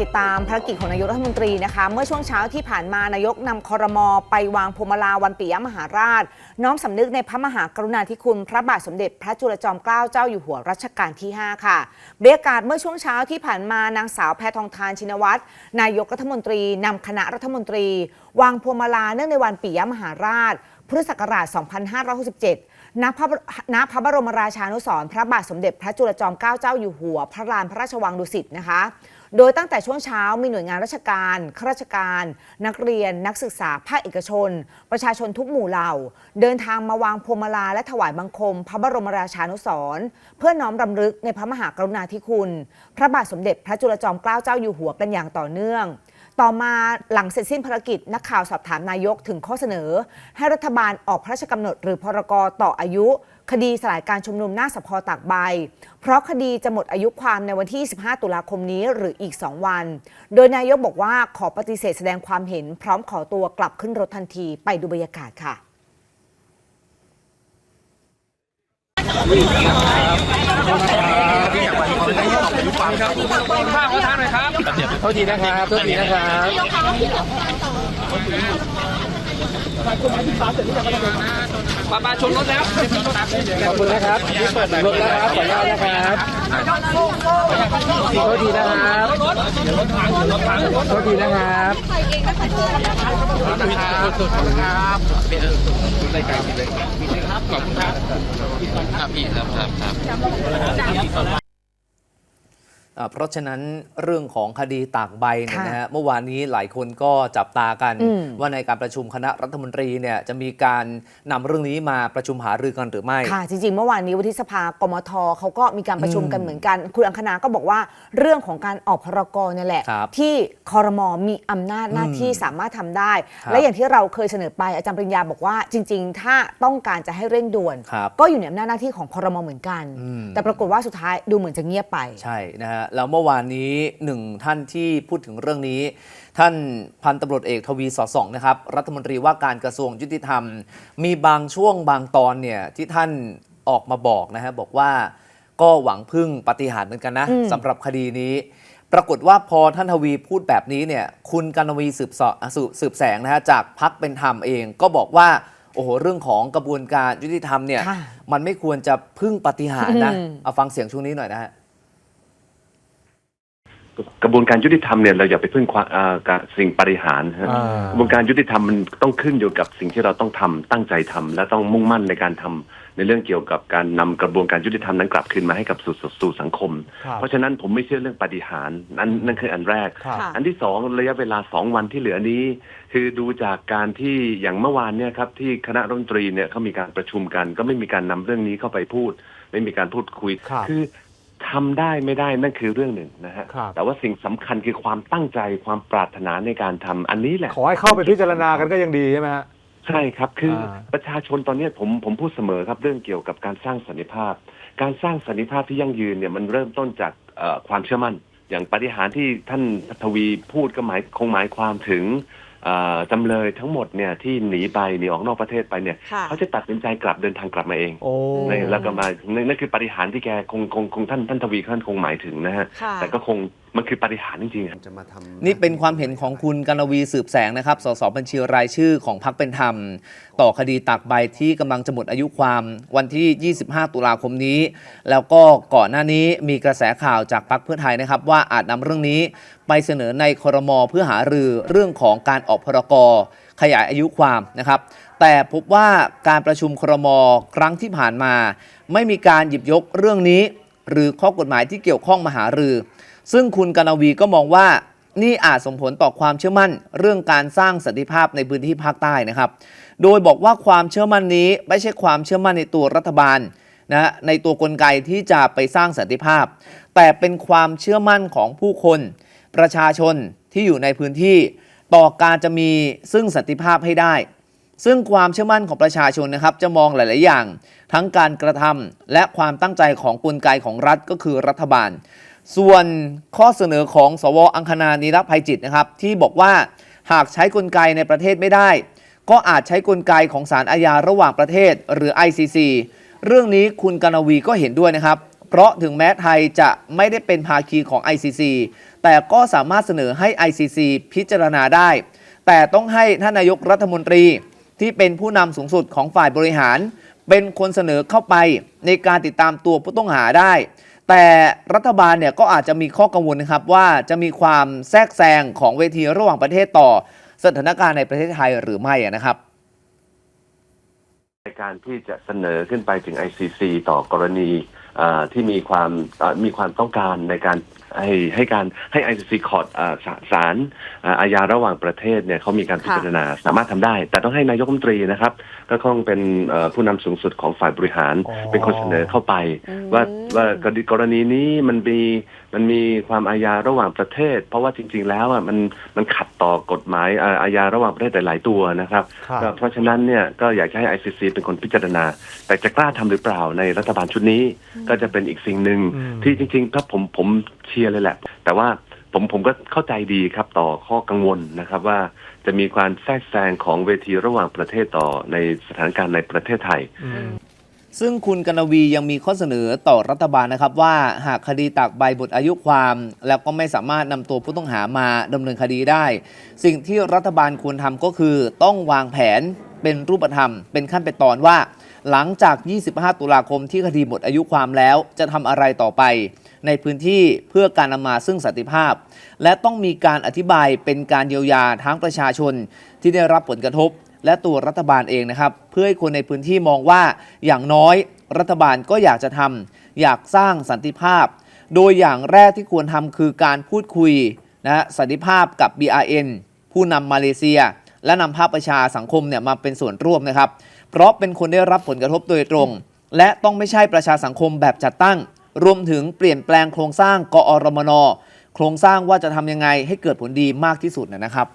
ติดตามภารกิจของนายกรัฐมนตรีนะคะ เมื่อช่วงเช้าที่ผ่านมานายกนำคอรมอไปวางพวงมาลาวันปิยมหาราช น้อมสำนึกในพระมหากรุณาธิคุณ พระบาทสมเด็จพระจุลจอมเกล้าเจ้าอยู่หัวรัชกาลที่ 5 ค่ะบรรยากาศเมื่อช่วงเช้าที่ผ่านมานางสาวแพทองทานชินวัตรนายกรัฐมนตรีนำคณะรัฐมนตรี วางพวงมาลาเนื่องในวันปิยมหาราช พุทธศักราช 2567 ณพระณพระบรมราชานุสรณ์พระบาทสมเด็จพระจุลจอมเกล้าเจ้าอยู่หัว พระลานพระราชวังดุสิตนะคะ โดยตั้งแต่ช่วงเช้ามีหน่วยงานราชการข้าราชการ นักเรียน นักศึกษาภาคเอกชน ประชาชนทุกหมู่เหล่า เดินทางมาวางพวงมาลาและถวายบังคม พระบรมราชานุสรณ์เพื่อน้อมรำลึกในพระมหากรุณาธิคุณ พระบาทสมเด็จพระจุลจอมเกล้าเจ้าอยู่หัวกันอย่างต่อเนื่อง ต่อมาหลังเสร็จสิ้นภารกิจ นักข่าวสอบถามนายกถึงข้อเสนอ ให้รัฐบาลออกพระราชกำหนดหรือพรกต่ออายุ คดีสลายการชุมนุมหน้าสภตากใบ เพราะคดีจะหมดอายุความในวันที่ 15 ตุลาคมนี้หรืออีก 2 วัน โดยนายกบอกว่าขอปฏิเสธแสดงความเห็น พร้อมขอตัวกลับขึ้นรถทันทีไปดูบรรยากาศค่ะข้าวขอทานหน่อยครับโทษทีนะครับโทษทีนะครับปาปาชนรถแล้วขอบคุณนะครับที่เปิดรถแล้วครับขออนุญาตนะครับโทษทีนะครับโทษทีนะครับขอบคุณครับในไกลเลยขอบคุณครับครับพี่ครับครับครับอ่า เพราะฉะนั้นเรื่องของคดีตากใบเนี่ยค่ะนะฮะเมื่อวานนี้หลายคนก็จับตากันอืมว่าในการประชุมคณะรัฐมนตรีเนี่ยจะมีการนำเรื่องนี้มาประชุมหารือกันหรือไม่ค่ะจริงๆ เมื่อวานนี้วุฒิสภากมทเขาก็มีการประชุมกันอืมเหมือนกัน คุณอังคณาก็บอกว่าเรื่องของการออกพรกรเนี่ยแหละครับที่คอรมอมีอำนาจหน้าที่อืมสามารถทำได้ครับและอย่างที่เราเคยเสนอไปอาจารย์ปริญญาบอกว่าจริง ๆ ถ้าต้องการจะให้เร่งด่วนครับก็อยู่ในอำนาจหน้าที่ของคอรมอเหมือนกันอืมแต่ปรากฏว่าสุดท้ายดูเหมือนจะเงียบไปใช่นะฮะแล้วเมื่อวานนี้หนึ่งท่านที่พูดถึงเรื่องนี้ ท่านพันตำรวจเอกทวีสอดส่องนะครับ รัฐมนตรีว่าการกระทรวงยุติธรรม มีบางช่วงบางตอนเนี่ยที่ท่านออกมาบอกนะฮะบอกว่าก็หวังพึ่งปาฏิหารย์เหมือนกันนะอืมสำหรับคดีนี้ ปรากฏว่าพอท่านทวีพูดแบบนี้เนี่ยคุณกนวีสืบเสาะสืบสืบแสงนะฮะจากพักเป็นธรรมเองก็บอกว่าโอ้โหเรื่องของกระบวนการยุติธรรมเนี่ยค่ะมันไม่ควรจะพึ่งปาฏิหารย์นะอืมเอาฟังเสียงช่วงนี้หน่อยนะฮะ กระบวนการยุติธรรมเนี่ยเราอย่าไปพึ่งความอ่าการสิ่งปริหารฮะอ่ากระบวนการยุติธรรมมันต้องขึ้นอยู่กับสิ่งที่เราต้องทำตั้งใจทำและต้องมุ่งมั่นในการทำในเรื่องเกี่ยวกับการนำกระบวนการยุติธรรมนั้นกลับคืนมาให้กับสู่สู่สู่สังคม ครับเพราะฉะนั้นผมไม่เชื่อเรื่องปฏิหารนั่นนั่นคืออันแรก ครับค่ะอันที่สองระยะเวลาสองวันที่เหลือนี้ คือดูจากการที่อย่างเมื่อวานเนี่ยครับที่คณะรัฐมนตรีเนี่ยเขามีการประชุมกัน ก็ไม่มีการนำเรื่องนี้เข้าไปพูด ไม่มีการพูดคุยครับ อ ทำได้ไม่ได้นั่นคือเรื่องหนึ่งนะฮะครับ แต่ว่าสิ่งสำคัญคือความตั้งใจความปรารถนาในการทำอันนี้แหละ ขอให้เข้าไปพิจารณากันก็ยังดีใช่ไหมฮะ ใช่ครับ คืออา ประชาชนตอนนี้ผมผมพูดเสมอครับเรื่องเกี่ยวกับการสร้างสันติภาพ การสร้างสันติภาพที่ยั่งยืนเนี่ยมันเริ่มต้นจากเอ่อความเชื่อมั่น อย่างปฏิหารที่ท่านทวีพูดก็หมายคงหมายความถึงเอ่อ จำเลยทั้งหมดเนี่ยที่หนีไปหนีออกนอกประเทศไปเนี่ยค่ะเขาจะตัดสินใจกลับเดินทางกลับมาเองโอ้ ในแล้วก็มานั่นนั่นคือปฏิหารที่แกคงคงคงท่านท่านทวีท่านคงหมายถึงนะฮะ ค่ะ แต่ก็คง มันคือปฏิหารจริงๆครับจะมาทำนี่เป็นความเห็นของคุณกนวีสืบแสงนะครับ สสบัญชีรายชื่อของพักเป็นธรรม ต่อคดีตากใบที่กำลังจะหมดอายุความวันที่ 25 ตุลาคมนี้ แล้วก็ก่อนหน้านี้มีกระแสข่าวจากพักเพื่อไทยนะครับ ว่าอาจนำเรื่องนี้ไปเสนอในครมเพื่อหารือเรื่องของการออกพรกขยายอายุความนะครับ แต่พบว่าการประชุมครมครั้งที่ผ่านมา ไม่มีการหยิบยกเรื่องนี้ หรือข้อกฎหมายที่เกี่ยวข้องมาหารือ ซึ่งคุณกนวีก็มองว่านี่อาจส่งผลต่อความเชื่อมั่นเรื่องการสร้างสันติภาพในพื้นที่ภาคใต้นะครับ โดยบอกว่าความเชื่อมั่นนี้ไม่ใช่ความเชื่อมั่นในตัวรัฐบาลนะฮะในตัวกลไกที่จะไปสร้างสันติภาพ แต่เป็นความเชื่อมั่นของผู้คน ประชาชนที่อยู่ในพื้นที่ ต่อการจะมีซึ่งสันติภาพให้ได้ ซึ่งความเชื่อมั่นของประชาชนนะครับ จะมองหลาย ๆ อย่าง ทั้งการกระทำและความตั้งใจของกลไกของรัฐก็คือรัฐบาล ส่วนข้อเสนอของสวอังคณานิรภัยจิตนะครับ ที่บอกว่าหากใช้กลไกในประเทศไม่ได้ ก็อาจใช้กลไกของศาลอาญาระหว่างประเทศหรือ ICC เรื่องนี้คุณกนวีก็เห็นด้วยนะครับ เพราะถึงแม้ไทยจะไม่ได้เป็นภาคีของ ICC แต่ก็สามารถเสนอให้ ICC พิจารณาได้ แต่ต้องให้ท่านนายกรัฐมนตรีที่เป็นผู้นำสูงสุดของฝ่ายบริหาร เป็นคนเสนอเข้าไปในการติดตามตัวผู้ต้องหาได้ แต่รัฐบาลเนี่ยก็อาจจะมีข้อกังวลนะครับว่าจะมีความแทรกแซงของเวทีระหว่างประเทศต่อสถานการณ์ในประเทศไทยหรือไม่นะครับในการที่จะเสนอขึ้นไปถึง ICC ต่อกรณีที่มีความมีความต้องการในการให้ให้การให้ ICC คอร์ดศาลเอ่ออาญาระหว่างประเทศเนี่ยเขามีการพิจารณาสามารถทำได้ แต่ต้องให้นายกรัฐมนตรีนะครับ ก็คงเป็นเอ่อผู้นำสูงสุดของฝ่ายบริหารอ๋อเป็นคนเสนอเข้าไป ว่าว่ากรณีกรณีนี้มันมีมันมีความอาญาระหว่างประเทศ เพราะว่าจริง ๆ แล้วอะมันมันขัดต่อกฎหมายอ่าอาญาระหว่างประเทศหลาย ๆ ตัวนะครับครับก็เพราะฉะนั้นเนี่ยก็อยากจะให้ ICC เป็นคนพิจารณา แต่จะกล้าทำหรือเปล่าในรัฐบาลชุดนี้ ก็จะเป็นอีกสิ่งหนึ่งอืมที่จริงๆถ้าผมผมเชียร์เลยแหละ แต่ว่าผมผมก็เข้าใจดีครับต่อข้อกังวลนะครับว่าจะมีความแทรกแซงของเวทีระหว่างประเทศต่อในสถานการณ์ในประเทศไทยอืมซึ่งคุณกนวียังมีข้อเสนอต่อรัฐบาลนะครับว่าหากคดีตากใบหมดอายุความ แล้วก็ไม่สามารถนำตัวผู้ต้องหามาดำเนินคดีได้ สิ่งที่รัฐบาลควรทำก็คือต้องวางแผนเป็นรูปธรรม เป็นขั้นเป็นตอนว่า หลังจาก 25 ตุลาคมที่คดีหมดอายุความแล้วจะทำอะไรต่อไป ในพื้นที่เพื่อการนำมาซึ่งสันติภาพ และต้องมีการอธิบายเป็นการเยียวยาทั้งประชาชนที่ได้รับผลกระทบ และตัวรัฐบาลเองนะครับ เพื่อให้คนในพื้นที่มองว่าอย่างน้อยรัฐบาลก็อยากจะทำอยากสร้างสันติภาพ โดยอย่างแรกที่ควรทำคือการพูดคุยนะสันติภาพกับ BRN ผู้นำมาเลเซีย และนำภาคประชาสังคมเนี่ยมาเป็นส่วนร่วมนะครับ เพราะเป็นคนได้รับผลกระทบโดยตรง และต้องไม่ใช่ประชาสังคมแบบจัดตั้ง รวมถึงเปลี่ยนแปลงโครงสร้างกอรมน โครงสร้างว่าจะทำยังไงให้เกิดผลดีมากที่สุดนะครับ